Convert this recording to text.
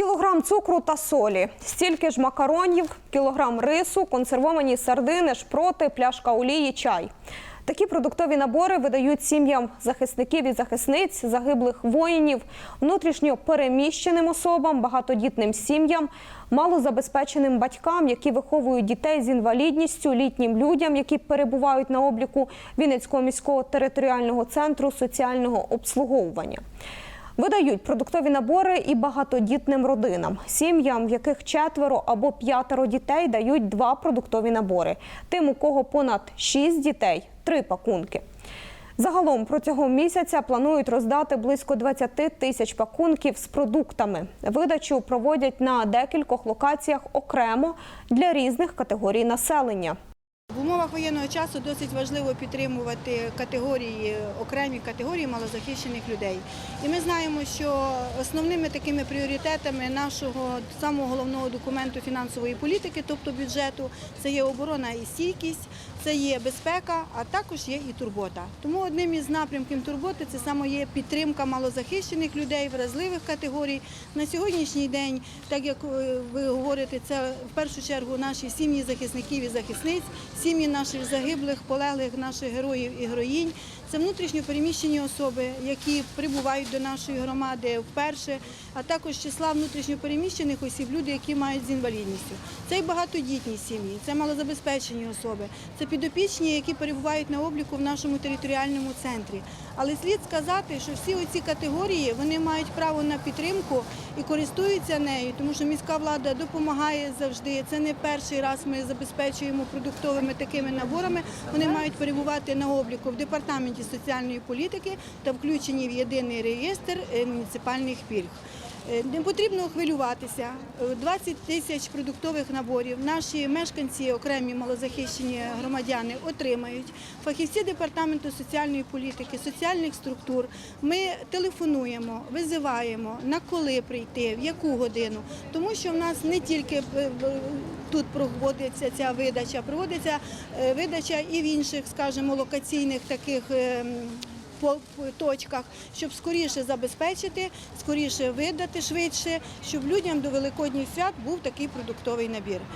Кілограм цукру та солі, стільки ж макаронів, кілограм рису, консервовані сардини, шпроти, пляшка олії, чай. Такі продуктові набори видають сім'ям захисників і захисниць, загиблих воїнів, внутрішньо переміщеним особам, багатодітним сім'ям, малозабезпеченим батькам, які виховують дітей з інвалідністю, літнім людям, які перебувають на обліку Вінницького міського територіального центру соціального обслуговування. Видають продуктові набори і багатодітним родинам. Сім'ям, в яких четверо або п'ятеро дітей, дають два продуктові набори. Тим, у кого понад шість дітей три пакунки. Загалом протягом місяця планують роздати близько 20 тисяч пакунків з продуктами. Видачу проводять на декількох локаціях окремо для різних категорій населення. Умовах воєнного часу досить важливо підтримувати категорії, окремі категорії малозахищених людей. І ми знаємо, що основними такими пріоритетами нашого самого головного документу фінансової політики, тобто бюджету, це є оборона і стійкість, це є безпека, а також є і турбота. Тому одним із напрямків турботи це саме є підтримка малозахищених людей, вразливих категорій. На сьогоднішній день, так як е, ви говорите, це в першу чергу наші сім'ї захисників і захисниць, сім'ї наших загиблих, полеглих, наших героїв і героїнь. Це внутрішньо переміщені особи, які прибувають до нашої громади вперше, а також числа внутрішньо переміщених осіб, люди, які мають з інвалідністю. Це і багатодітні сім'ї, це малозабезпечені особи, це підопічні, які перебувають на обліку в нашому територіальному центрі. Але слід сказати, що всі оці категорії вони мають право на підтримку і користуються нею, тому що міська влада допомагає завжди. Це не перший раз ми забезпечуємо продуктовими такими наборами. Вони мають перебувати на обліку в департаменті соціальної політики та включені в єдиний реєстр е, муніципальних пільг. Е, Не потрібно хвилюватися. Е, 20 тисяч продуктових наборів наші мешканці, окремі малозахищені громадяни отримають. Фахівці департаменту соціальної політики, соціальних структур. Ми телефонуємо, визиваємо на коли прийти, в яку годину, тому що в нас не тільки е, тут проводиться ця видача, проводиться е, видача і в інших, скажімо, локаційних таких. Точках, щоб скоріше забезпечити, скоріше видати швидше, щоб людям до великодніх свят був такий продуктовий набір.